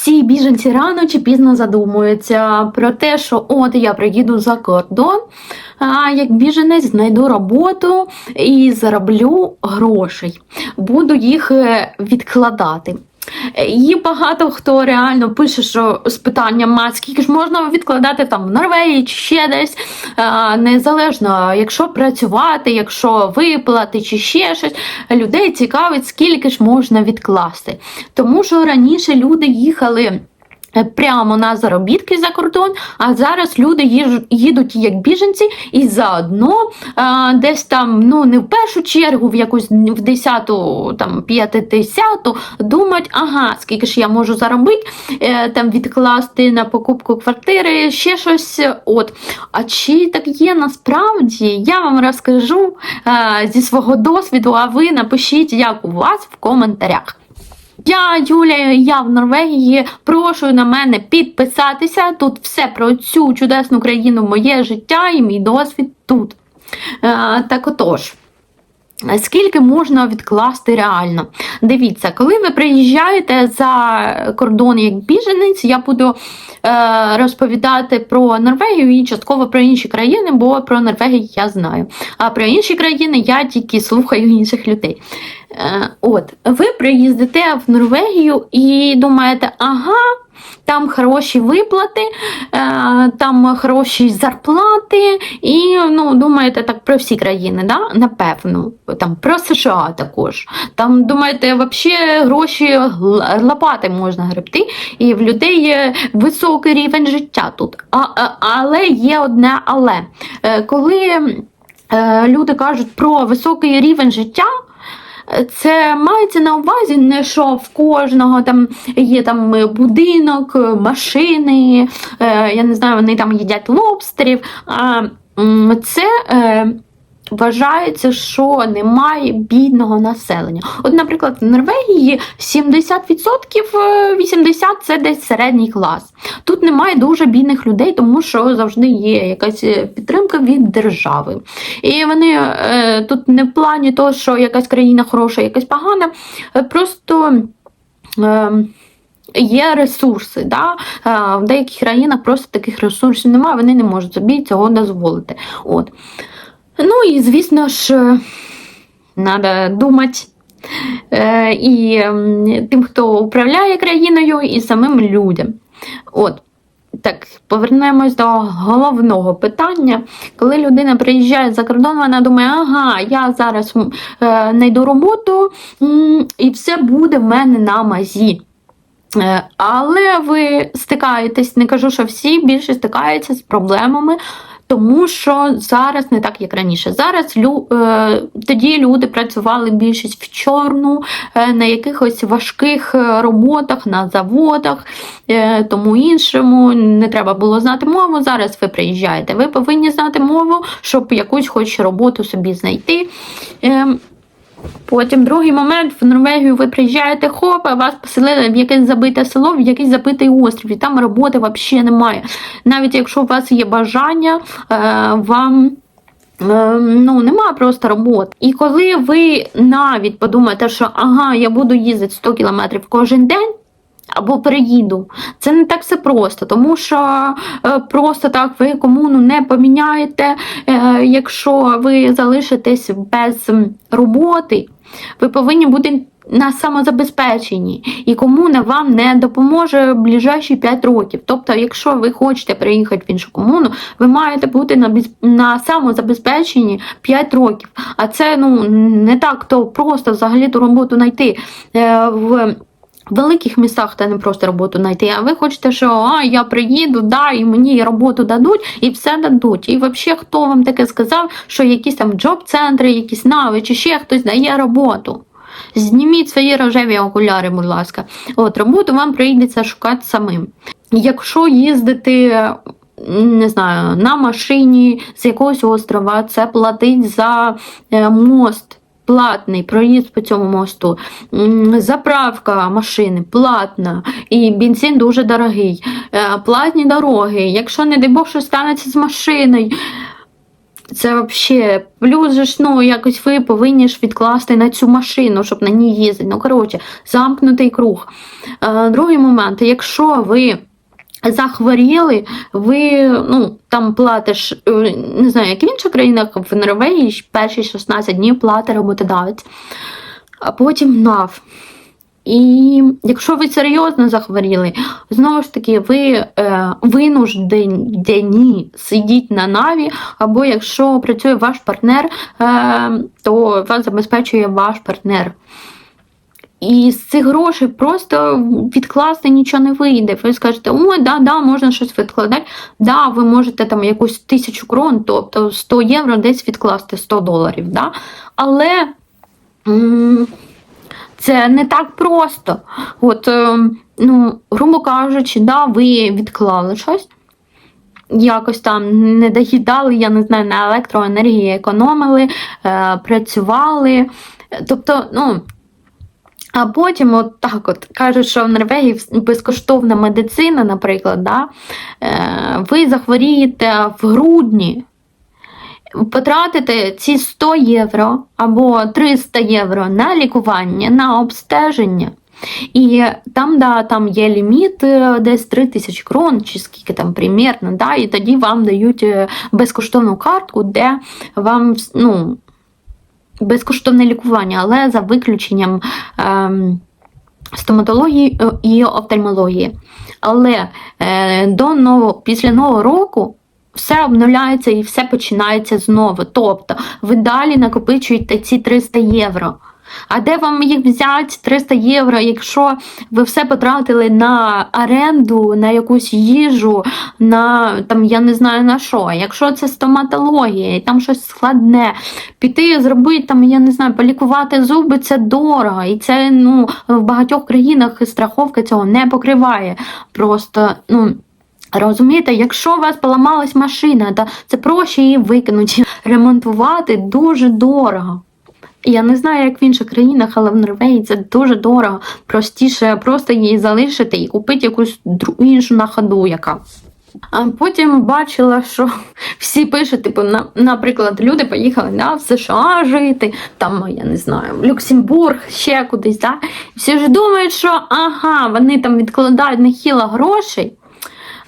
всі біженці рано чи пізно задумуються про те, що от я приїду за кордон, а як біженець знайду роботу і зароблю грошей. Буду їх е, відкладати. І багато хто реально пише, що з питанням «А скільки ж можна відкладати там в Норвегії чи ще десь, а, незалежно, якщо працювати, якщо виплати чи ще щось, людей цікавить, скільки ж можна відкласти. Тому що раніше люди їхали. Е, Прямо на заробітки за кордон, а зараз люди їдуть як біженці і заодно а, десь там, ну не в першу чергу, в якусь в десяту, там п'ятидесяту, думають, ага, скільки ж я можу заробити, е, там відкласти на покупку квартири, ще щось. От. А чи так є насправді, я вам розкажу е, зі свого досвіду, а ви напишіть, як у вас в коментарях. Я Юлія, я в Норвегії. Прошу на мене підписатися. Тут все про цю чудесну країну, моє життя і мій досвід тут. Е, так отож. Скільки можна відкласти реально? Дивіться, коли ви приїжджаєте за кордон як біженець, я буду е, розповідати про Норвегію і частково про інші країни, бо про Норвегію я знаю. А про інші країни я тільки слухаю інших людей. Е, от, ви приїздите в Норвегію і думаєте, ага. Там хороші виплати, е, там хороші зарплати, і ну, думаєте так про всі країни, да? напевно, там про США також. Там, думаєте, взагалі гроші лопати можна гребти, і в людей є високий рівень життя тут. А, але є одне але. Е, Коли е, люди кажуть про високий рівень життя, це мається на увазі, не що в кожного там є там е, будинок, е, машини, е, я не знаю, вони там їдять лобстерів. А це вважається, що немає бідного населення. От, наприклад, в Норвегії 70%, е, 80% це десь середній клас. Тут немає дуже бідних людей, тому що завжди є якась е, підтримка від держави. І вони е, тут не в плані того, що якась країна хороша, якась погана, е, просто. Е, Є ресурси, да? Е, в деяких країнах просто таких ресурсів немає, вони не можуть собі цього дозволити. От. Ну і звісно ж, треба думати е, і тим, хто управляє країною, і самим людям. От. Так, повернемось до головного питання. Коли людина приїжджає за кордон, вона думає, ага, я зараз е, знайду роботу, і все буде в мене на мазі. Е, Але ви стикаєтесь, не кажу, що всі більше стикаються з проблемами, тому що зараз не так, як раніше. Зараз лю, е, тоді люди працювали більшість в чорну, е, на якихось важких е, роботах, на заводах, е, тому іншому не треба було знати мову. Зараз ви приїжджаєте. Ви повинні знати мову, щоб якусь хоч роботу собі знайти. Е, Потім другий момент в Норвегію ви приїжджаєте, хоп, а вас поселили в якесь забите село, в якийсь забитий острів, і там роботи взагалі немає. Навіть якщо у вас є бажання, е, вам. е, Ну, немає просто роботи. І коли ви навіть подумаєте, що ага, я буду їздити 100 кілометрів кожен день, або переїду. Це не так все просто, тому що е, просто так ви комуну не поміняєте. Е, якщо ви залишитесь без роботи, ви повинні бути на самозабезпеченні, і комуна вам не допоможе в ближайші 5 років. Тобто, якщо ви хочете переїхати в іншу комуну, ви маєте бути на, на самозабезпеченні 5 років. А це ну, не так то просто взагалі ту роботу знайти. Е, в в великих містах та не просто роботу знайти, а ви хочете, що а, я приїду, да, і мені роботу дадуть, і все дадуть. І взагалі, хто вам таке сказав, що якісь там джоб-центри, якісь нави, чи ще хтось дає роботу. Зніміть свої рожеві окуляри, будь ласка. От, роботу вам прийдеться шукати самим. Якщо їздити. Не знаю, на машині з якогось острова, це платить за е, мост платний проїзд по цьому мосту, заправка машини платна, і бензин дуже дорогий, е, платні дороги. Якщо, не дай Бог, що станеться з машиною, Це взагалі, плюс же ж, ну, якось ви повинні ж відкласти на цю машину, щоб на ній їздити. Ну, коротше, замкнутий круг. Е, другий момент, якщо ви захворіли, ви ну, там платиш, е, не знаю, як в інших країнах, в Норвегії перші 16 днів платить роботодавець, а потім НАВ. І якщо ви серйозно захворіли, знову ж таки, ви е, винуждені сидіть на наві, або якщо працює ваш партнер, е, то вас забезпечує ваш партнер. І з цих грошей просто відкласти нічого не вийде. Ви скажете, о, да, да, можна щось відкладати. Да, ви можете там якусь тисячу крон, тобто 100 євро десь відкласти 100 доларів. Да? Але. це не так просто. От, е, ну, грубо кажучи, да, ви відклали щось, якось там не доїдали, я не знаю, на електроенергії економили, е, працювали. Тобто, ну. А потім, от так от кажуть, що в Норвегії безкоштовна медицина, наприклад, да, е, ви захворієте в грудні, потратите ці 100 євро або 300 євро на лікування, на обстеження. І там, да, там є ліміт е, десь 3 тисячі крон, чи скільки там примірно, да, і тоді вам дають е, безкоштовну картку, де вам ну, безкоштовне лікування, але за виключенням ем, стоматології е, і офтальмології. Але е, до нового, після нового року все обновляється і все починається знову. Тобто ви далі накопичуєте ці 300 євро. А де вам їх взяти 300 євро, якщо ви все потратили на оренду, на якусь їжу, на там я не знаю на що. Якщо це стоматологія, і там щось складне, піти зробити там, я не знаю, полікувати зуби це дорого. І це ну, в багатьох країнах страховка цього не покриває. Просто, ну. Розумієте, якщо у вас поламалась машина, то це проще її викинути. Ремонтувати дуже дорого. Я не знаю, як в інших країнах, але в Норвегії це дуже дорого. Простіше просто її залишити і купити якусь іншу на ходу, яка. А потім бачила, що всі пишуть, типу, на, наприклад, люди поїхали да, в США жити, там, я не знаю, Люксембург, ще кудись. Да? Всі ж думають, що ага, вони там відкладають нехіло грошей.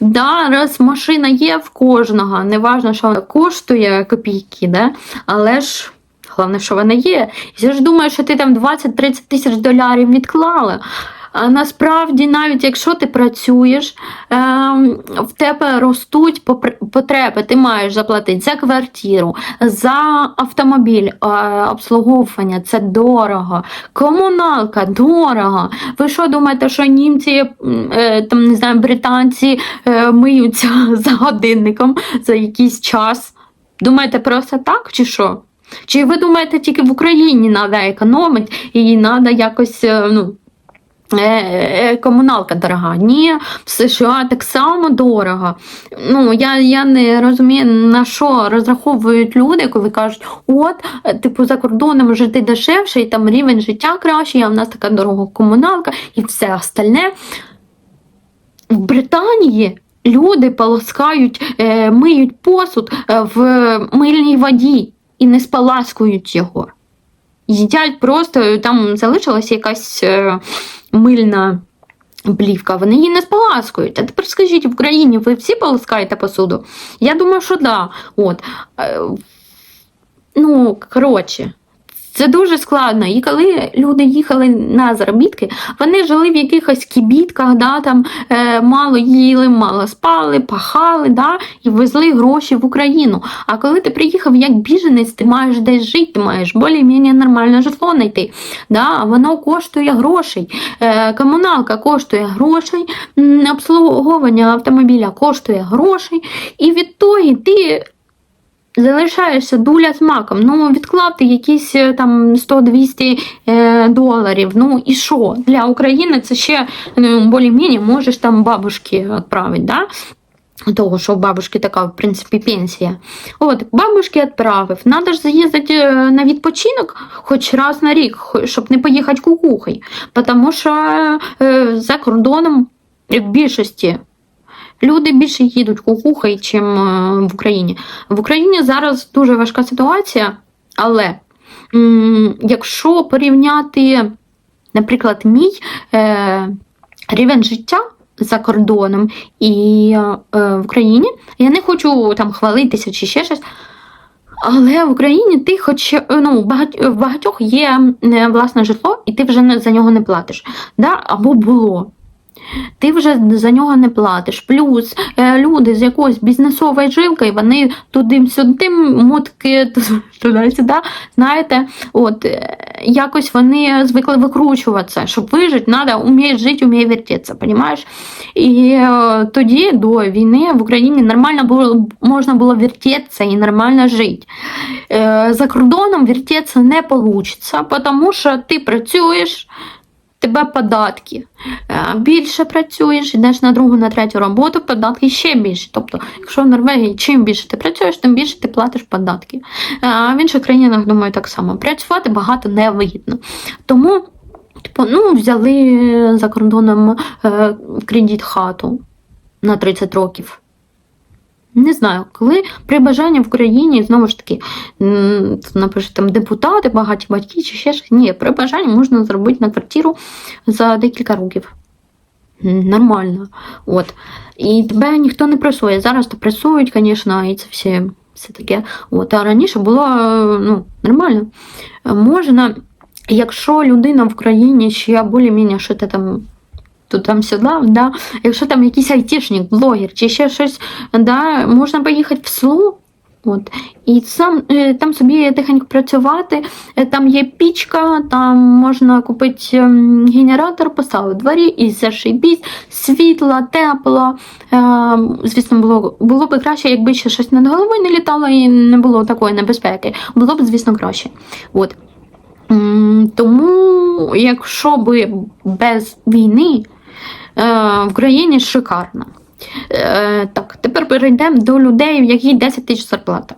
Да, раз машина є в кожного, не важно, що вона коштує копійки, да? але ж головне, що вона є. Я ж думаю, що ти там 20-30 тисяч доларів відклала. А насправді, навіть якщо ти працюєш, ем, в тебе ростуть потреби. Ти маєш заплатити за квартиру, за автомобіль, е, обслуговування це дорого, комуналка дорого. Ви що думаєте, що німці, е, там не знаю, британці е, миються за годинником за якийсь час? Думаєте, просто так чи що? Чи ви думаєте, тільки в Україні треба економити і треба якось е, ну, е, е, комуналка дорога? Ні, в США так само дорого. Ну, я, я не розумію, на що розраховують люди, коли кажуть, от, типу, за кордоном жити дешевше, і там рівень життя кращий, а в нас така дорога комуналка і все остальне. В Британії люди полоскають, миють посуд в мильній воді і не споласкують його. Їдять просто, там залишилася якась е, мильна плівка, вони її не споласкують. А тепер скажіть, в Україні ви всі полоскаєте посуду? Я думаю, що да. Е, ну, коротше. Це дуже складно. І коли люди їхали на заробітки, вони жили в якихось кібітках, да, там, е, мало їли, мало спали, пахали да, і везли гроші в Україну. А коли ти приїхав як біженець, ти маєш десь жити, ти маєш більш-менш нормальне житло знайти. Да, воно коштує грошей. Е, комуналка коштує грошей, обслуговування автомобіля коштує грошей. І відтоді ти залишаєшся дуля з маком. Ну, відклав ти якісь е, там 100-200 е, доларів. Ну і що? Для України це ще ну, більш-менш можеш там бабушки відправити, да? Того, що у бабушки така, в принципі, пенсія. От, бабушки відправив. Надо ж заїздити е, на відпочинок хоч раз на рік, щоб не поїхати кукухой. Тому що е, за кордоном в більшості Люди більше їдуть кукухою, чим е, в Україні. В Україні зараз дуже важка ситуація, але якщо порівняти, наприклад, мій е, рівень життя за кордоном і е, в Україні, я не хочу там хвалитися чи ще щось. Але в Україні ти хоч ну, в багать- в багатьох є е, власне житло, і ти вже за нього не платиш. Да? Або було. Ти вже за нього не платиш. Плюс е, люди з якоюсь бізнесовою жилкою, вони туди-сюди мотки туди-сюди. Знаєте, от е, якось вони звикли викручуватися. Щоб вижити, треба вміти жити, вміти вертітися, розумієш? І е, тоді до війни в Україні нормально було можна було вертітися і нормально жити. За кордоном вертітися не вийде, тому що ти працюєш. Тебе податки Е, більше працюєш, йдеш на другу, на третю роботу, податки ще більше. Тобто, якщо в Норвегії чим більше ти працюєш, тим більше ти платиш податки. Е, А в інших країнах, думаю, так само. Працювати багато не вигідно. Тому, типу, ну, взяли за кордоном е, кредит хату на 30 років. Не знаю, коли при бажанні в Україні, знову ж таки, напишуть там депутати, багаті батьки чи ще щось. Ні, при бажанні можна зробити на квартиру за декілька років. Нормально. От. І тебе ніхто не пресує. Зараз то пресують, звісно, і це все, все таке. От. А раніше було ну, нормально. Можна, якщо людина в країні ще більш-менш там. То там сюди, да. якщо там якийсь айтішник, блогер чи ще щось, да, можна поїхати в село. От. І сам, е, там собі тихенько працювати, Е, там є пічка, там можна купити ем, генератор, поставити в дворі і зашибісь, світло, тепло. Е, Звісно, було, було б краще, якби ще щось над головою не літало і не було такої небезпеки. Було б, звісно, краще. От. Тому, якщо би без війни в країні шикарно. Е, Так, тепер перейдемо до людей, в яких 10 тисяч зарплата.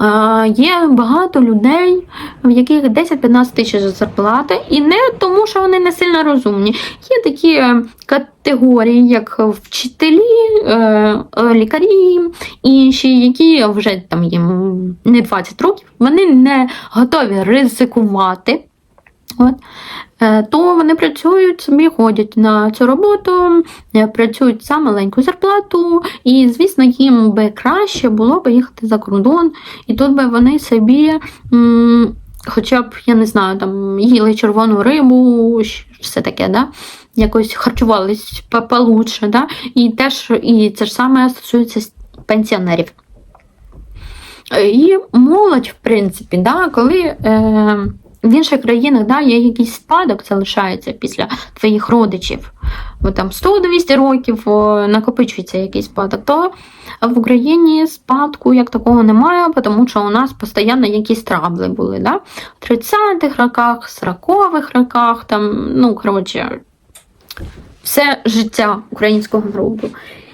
Е, Є багато людей, в яких 10-15 тисяч зарплати, і не тому, що вони не сильно розумні. Є такі е, категорії, як вчителі, е, е, лікарі, інші, які вже там їм не 20 років, вони не готові ризикувати. От. Е, То вони працюють, собі ходять на цю роботу, е, працюють за маленьку зарплату, і, звісно, їм би краще було б їхати за кордон, і тут би вони собі, хоча б, я не знаю, там їли червону рибу, все таке, да? якось харчувались по- получше, да? і теж і це ж саме стосується пенсіонерів. Е, І молодь, в принципі, да, коли в інших країнах да, є якийсь спадок, залишається після твоїх родичів, бо там 100-200 років накопичується якийсь спадок, то в Україні спадку як такого немає, тому що у нас постійно якісь трабли були. Да? В 30-х роках, 40-х роках, там, ну, коротше, все життя українського народу.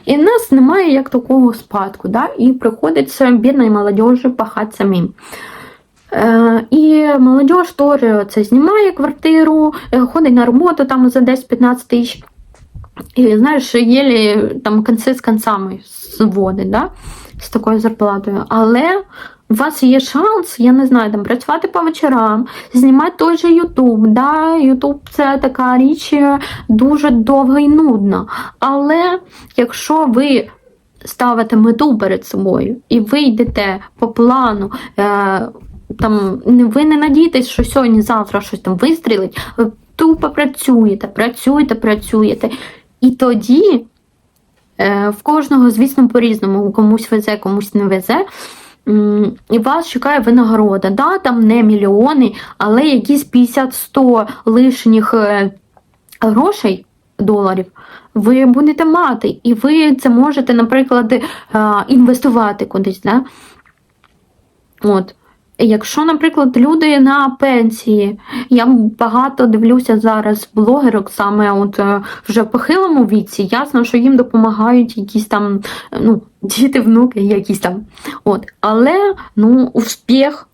І в нас немає як такого спадку, да? і приходиться бідної молодежі пахати самим. Е, і молодь теж це знімає квартиру, е, ходить на роботу там за 10-15 тисяч. І знаєш, єлі там конці з концами зводить, да? з такою зарплатою. Але у вас є шанс, я не знаю, там працювати по вечорам, знімати той же Ютуб. Да? Ютуб це така річ е, дуже довга і нудна. Але якщо ви ставите мету перед собою і ви йдете по плану, там ви не надієтесь, що сьогодні-завтра щось там вистрілить, ви тупо працюєте, працюєте, працюєте. І тоді е, в кожного, звісно, по-різному, комусь везе, комусь не везе. І вас чекає винагорода. Да, там не мільйони, але якісь 50-100 лишніх е, грошей, доларів, ви будете мати. І ви це можете, наприклад, е, інвестувати кудись. Да? От. Якщо, наприклад, люди на пенсії, я багато дивлюся зараз блогерок, саме от е, вже в похилому віці, ясно, що їм допомагають якісь там е, ну, діти, внуки, якісь там. От. Але ну, успіх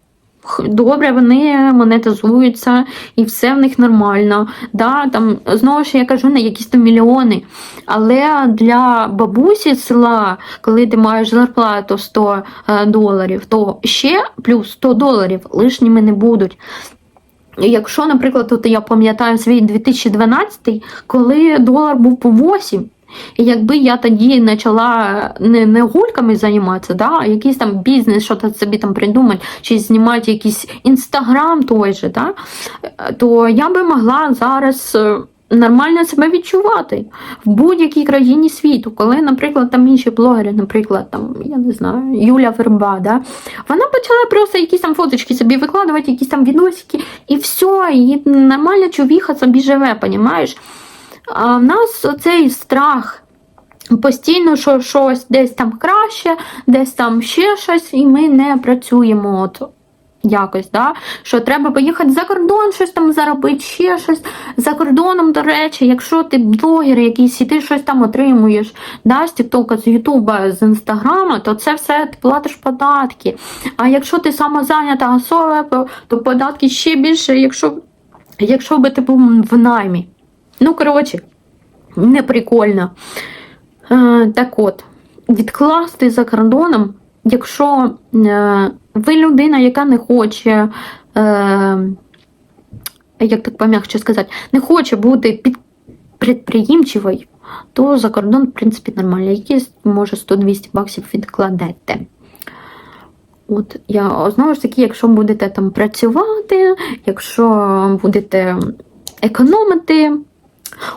добре, вони монетизуються і все в них нормально. Да, там, знову ж я кажу, не якісь там мільйони. Але для бабусі села, коли ти маєш зарплату 100 е, доларів, то ще плюс 100 доларів лишніми не будуть. Якщо, наприклад, от я пам'ятаю свій 2012, коли долар був по 8, і якби я тоді почала не, не гульками займатися, да, а якийсь там бізнес, що собі там придумати, чи знімати якийсь інстаграм той же, да, то я би могла зараз е, нормально себе відчувати в будь-якій країні світу, коли, наприклад, там інші блогери, наприклад, там, я не знаю, Юля Верба, да, вона почала просто якісь там фоточки собі викладувати, якісь там відосики, і все, і нормально чувіха собі живе, понімаєш? А в нас оцей страх. Постійно, що щось десь там краще, десь там ще щось, і ми не працюємо от якось, да? що треба поїхати за кордон, щось там заробити, ще щось. За кордоном, до речі, якщо ти блогер якийсь і ти щось там отримуєш да, з Тіктока, з Ютуба, з Інстаграма, то це все ти платиш податки. А якщо ти самозайнята особа, то- податки ще більше, якщо, якщо би ти був в наймі. Ну, коротше, не прикольно. Е, так от, відкласти за кордоном, якщо е, ви людина, яка не хоче, е, як так пом'якше сказати, не хоче бути під підприємчивою, то за кордон, в принципі, нормально. Якісь, може, 100-200 баксів відкладете. От я знову ж таки, якщо будете там працювати, якщо будете економити,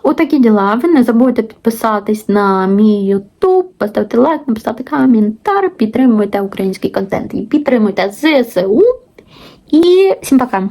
отакі діла. Ви не забудьте підписатись на мій YouTube, поставити лайк, написати коментар, підтримуйте український контент і підтримуйте ЗСУ. І всім пока!